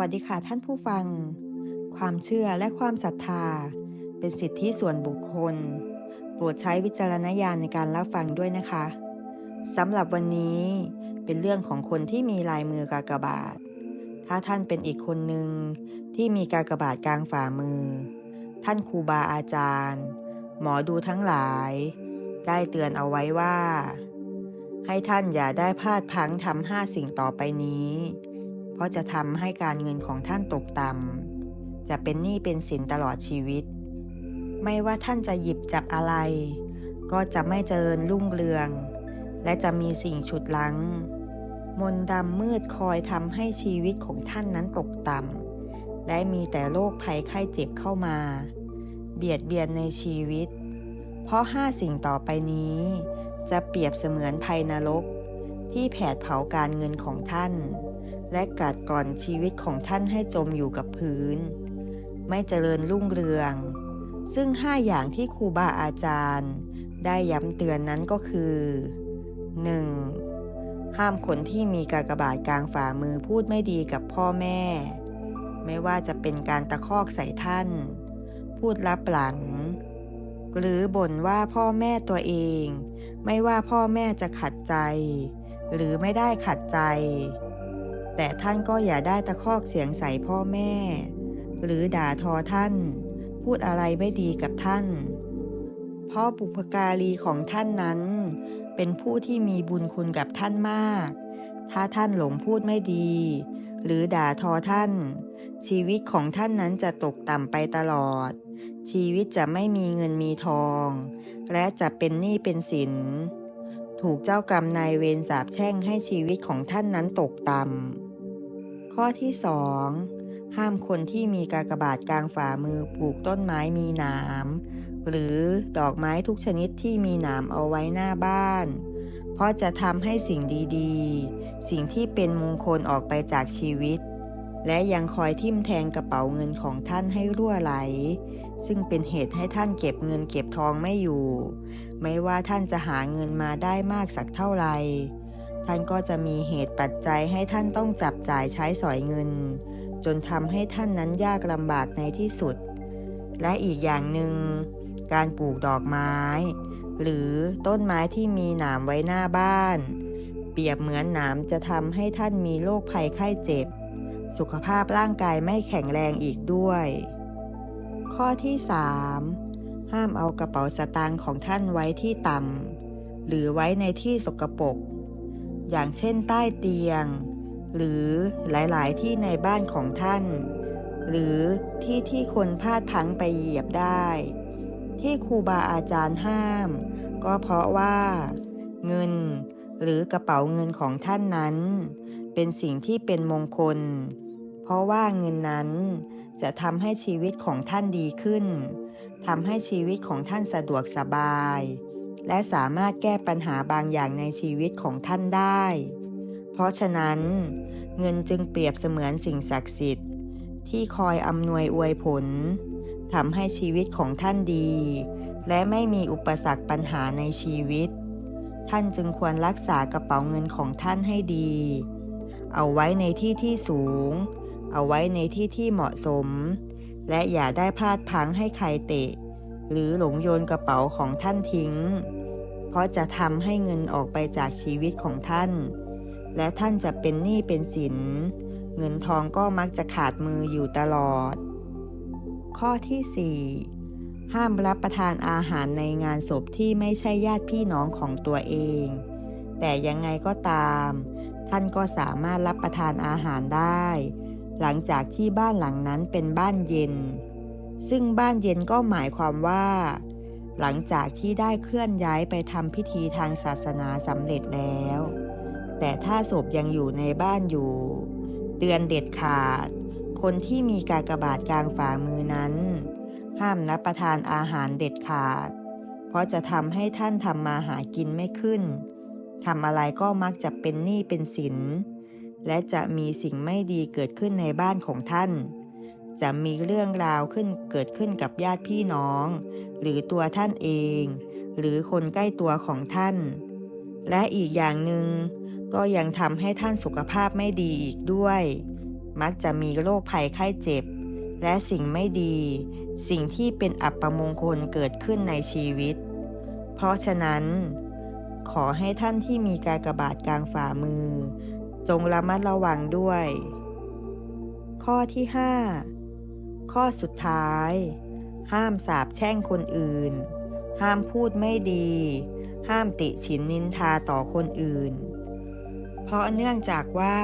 วัสดีค่ะท่านผู้ฟัง ความเชื่อและความศรัทธา เป็นสิทธิส่วนบุคคล โปรดใช้วิจารณญาณในการรับฟังด้วยนะคะสำหรับวันนี้เป็นเรื่องของคนที่มีลายมือกากบาท ถ้าท่านเป็นอีกคนหนึ่งที่มีกากบาทกลางฝ่ามือ ท่านครูบาอาจารย์ หมอดูทั้งหลาย ได้เตือนเอาไว้ว่า ให้ท่านอย่าได้พลาดพังทำห้าสิ่งต่อไปนี้ เพราะจะทำให้การเงินของท่านตกต่ำจะเป็นหนี้เป็นสินตลอดชีวิต ไม่ว่าท่านจะหยิบจับอะไร ก็จะไม่เจริญรุ่งเรือง และจะมีสิ่งฉุดลัง มนต์ดำมืดคอยทำให้ชีวิตของท่านนั้นตกต่ำและมีแต่โรคภัยไข้เจ็บเข้ามา เบียดเบียนในชีวิต เพราะห้าสิ่งต่อไปนี้ จะเปรียบเสมือนภัยนรกที่แผดเผาการเงินของท่าน และกัดก่อนชีวิตของท่านให้จมอยู่กับพื้น ไม่เจริญรุ่งเรือง ซึ่งห้าอย่างที่ครูบาอาจารย์ ได้ย้ำเตือนนั้นก็คือ 1. ห้ามคนที่มีกากบาทกลางฝ่ามือพูดไม่ดีกับพ่อแม่ ไม่ว่าจะเป็นการตะคอกใส่ท่าน พูดลับหลัง หรือบ่นว่าพ่อแม่ตัวเอง ไม่ว่าพ่อแม่จะขัดใจ หรือไม่ได้ขัดใจ แต่ท่านก็อย่าได้ตะคอกเสียงใส่พ่อแม่ หรือด่าทอท่าน พูดอะไรไม่ดีกับท่าน เพราะบุพการีของท่านนั้น เป็นผู้ที่มีบุญคุณกับท่านมาก ถ้าท่านหลงพูดไม่ดี หรือด่าทอท่าน ชีวิตของท่านนั้นจะตกต่ำไปตลอด ชีวิตจะไม่มีเงินมีทอง และจะเป็นหนี้เป็นสินถูกเจ้ากรรมนายเวรสาปแช่งให้ชีวิตของท่านนั้นตกต่ำ ข้อที่สองห้ามคนที่มีกากบาทกลางฝ่ามือปลูกต้นไม้มีหนามหรือดอกไม้ทุกชนิดที่มีหนามเอาไว้หน้าบ้าน เพราะจะทำให้สิ่งดีๆ สิ่งที่เป็นมงคลออกไปจากชีวิต และยังคอยทิ่มแทงกระเป๋าเงินของท่านให้รั่วไหล ซึ่งเป็นเหตุให้ท่านเก็บเงินเก็บทองไม่อยู่ ไม่ว่าท่านจะหาเงินมาได้มากสักเท่าไหร่ ท่านก็จะมีเหตุปัจจัยให้ท่านต้องจับจ่ายใช้สอยเงิน จนทำให้ท่านนั้นยากลำบากในที่สุด และอีกอย่างหนึ่งการปลูกดอกไม้ หรือต้นไม้ที่มีหนามไว้หน้าบ้าน เปรียบเหมือนหนามจะทำให้ท่านมีโรคภัยไข้เจ็บ สุขภาพร่างกายไม่แข็งแรงอีกด้วย ข้อที่ 3 ห้ามเอากระเป๋าสตางค์ของท่านไว้ที่ต่ำหรือไว้ในที่สกปรก อย่างเช่นใต้เตียง หรือหลาย ๆ ที่ในบ้านของท่าน หรือที่ที่คนพลาดพังไปเหยียบได้ ที่ครูบาอาจารย์ห้าม ก็เพราะว่า เงินหรือกระเป๋าเงินของท่านนั้น เป็นสิ่งที่เป็นมงคล เพราะว่าเงินนั้นจะทำให้ชีวิตของท่านดีขึ้นทำให้ชีวิตของท่านสะดวกสบาย และสามารถแก้ปัญหาบางอย่างในชีวิตของท่านได้ เพราะฉะนั้น เงินจึงเปรียบเสมือนสิ่งศักดิ์สิทธิ์ ที่คอยอำนวยอวยผลทำให้ชีวิตของท่านดี และไม่มีอุปสรรคปัญหาในชีวิต ท่านจึงควรรักษากระเป๋าเงินของท่านให้ดี เอาไว้ในที่ที่สูง เอาไว้ในที่ที่เหมาะสม และอย่าได้พลาดพังให้ใครเตะ หรือหลงโยนกระเป๋าของท่านทิ้ง เพราะจะทำให้เงินออกไปจากชีวิตของท่าน และท่านจะเป็นหนี้เป็นสิน เงินทองก็มักจะขาดมืออยู่ตลอด ข้อที่ 4 ห้ามรับประทานอาหารในงานศพที่ไม่ใช่ญาติพี่น้องของตัวเอง แต่ยังไงก็ตาม ท่านก็สามารถรับประทานอาหารได้ หลังจากที่บ้านหลังนั้นเป็นบ้านเย็น ซึ่งบ้านเย็นก็หมายความว่า หลังจากที่ได้เคลื่อนย้ายไปทำพิธีทางศาสนาสำเร็จแล้ว แต่ถ้าศพยังอยู่ในบ้านอยู่ เตือนเด็ดขาด คนที่มีกากบาทกลางฝ่ามือนั้น ห้ามรับประทานอาหารเด็ดขาด เพราะจะทำให้ท่านทำมาหากินไม่ขึ้นทำอะไรก็มักจะเป็นหนี้เป็นสิน และจะมีสิ่งไม่ดีเกิดขึ้นในบ้านของท่าน จะมีเรื่องราวขึ้นเกิดขึ้นกับญาติพี่น้อง หรือตัวท่านเอง หรือคนใกล้ตัวของท่าน และอีกอย่างหนึ่งก็ยังทำให้ท่านสุขภาพไม่ดีอีกด้วย มักจะมีโรคภัยไข้เจ็บ และสิ่งไม่ดี สิ่งที่เป็นอัปมงคลเกิดขึ้นในชีวิต เพราะฉะนั้น ขอให้ท่านที่มีกากระบาทกลางฝ่ามือ จงระมัดระวังด้วย ข้อที่ 5 ข้อสุดท้าย ห้ามสาบแช่งคนอื่น ห้ามพูดไม่ดี ห้ามติฉินนินทาต่อคนอื่น เพราะเนื่องจากว่า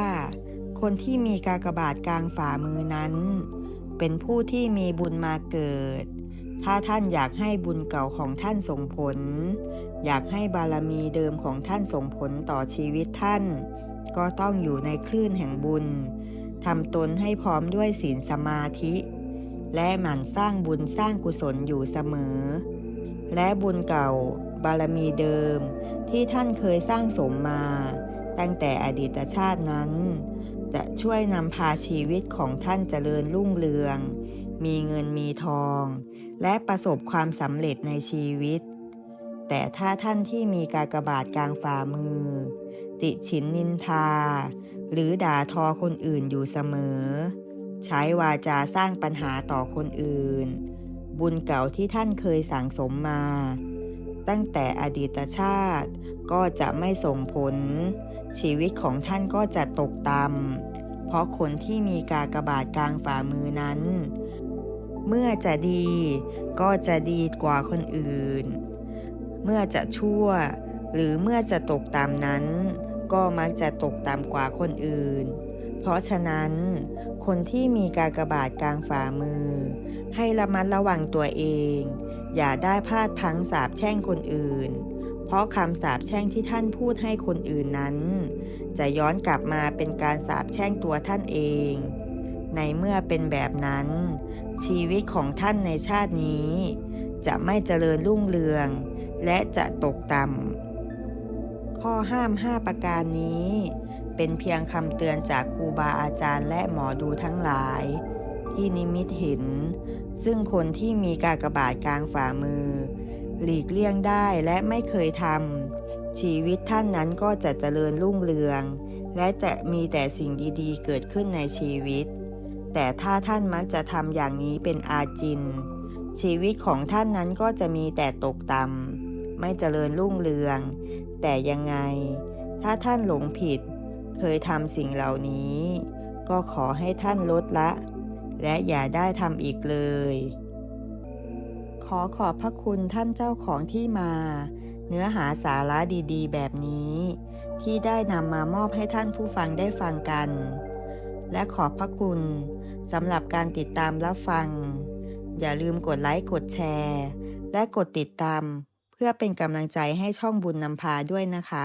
คนที่มีกากบาทกลางฝ่ามือนั้น เป็นผู้ที่มีบุญมาเกิด ถ้าท่านอยากให้บุญเก่าของท่านส่งผล อยากให้บารมีเดิมของท่านส่งผลต่อชีวิตท่าน ก็ต้องอยู่ในคลื่นแห่งบุญทำตนให้พร้อมด้วยศีลสมาธิ และหมั่นสร้างบุญสร้างกุศลอยู่เสมอ และบุญเก่าบารมีเดิมที่ท่านเคยสร้างสมมา ตั้งแต่อดีตชาตินั้น จะช่วยนำพาชีวิตของท่านเจริญรุ่งเรือง มีเงินมีทอง และประสบความสำเร็จในชีวิต แต่ถ้าท่านที่มีกากบาทกลางฝ่ามือ ติฉินนินทา หรือด่าทอคนอื่นอยู่เสมอ ใช้วาจาสร้างปัญหาต่อคนอื่น บุญเก่าที่ท่านเคยสั่งสมมา ตั้งแต่อดีตชาติก็จะไม่ส่งผล ชีวิตของท่านก็จะตกต่ำเพราะคนที่มีกากบาทกลางฝ่ามือนั้น เมื่อจะดีก็จะดีกว่าคนอื่น เมื่อจะชั่ว หรือเมื่อจะตกต่ำนั้น ก็มักจะตกต่ำกว่าคนอื่น เพราะฉะนั้น คนที่มีกากบาทกลางฝ่ามือ ให้ระมัดระวังตัวเอง อย่าได้พลาดพังสาบแช่งคนอื่น เพราะคำสาบแช่งที่ท่านพูดให้คนอื่นนั้น จะย้อนกลับมาเป็นการสาบแช่งตัวท่านเอง ในเมื่อเป็นแบบนั้น ชีวิตของท่านในชาตินี้ จะไม่เจริญรุ่งเรือง และจะตกต่ำข้อห้าม 5 ประการนี้ เป็นเพียงคำเตือนจากครูบาอาจารย์และหมอดูทั้งหลาย ที่นิมิตเห็น ซึ่งคนที่มีกากบาทกลางฝ่ามือ หลีกเลี่ยงได้และไม่เคยทำชีวิตท่านนั้นก็จะเจริญรุ่งเรือง และจะมีแต่สิ่งดีๆ เกิดขึ้นในชีวิต แต่ถ้าท่านมักจะทำอย่างนี้เป็นอาจิน ชีวิตของท่านนั้นก็จะมีแต่ตกต่ำไม่เจริญรุ่งเรือง แต่ยังไง ถ้าท่านหลงผิด เคยทำสิ่งเหล่านี้ ก็ขอให้ท่านลดละ และอย่าได้ทำอีกเลย ขอขอบพระคุณท่านเจ้าของที่มา เนื้อหาสาระดีๆ แบบนี้ ที่ได้นำมามอบให้ท่านผู้ฟังได้ฟังกัน และขอบพระคุณสำหรับการติดตามรับฟัง อย่าลืมกดไลค์กดแชร์ และกดติดตาม เพื่อเป็นกำลังใจให้ช่องบุญนำพาด้วยนะคะ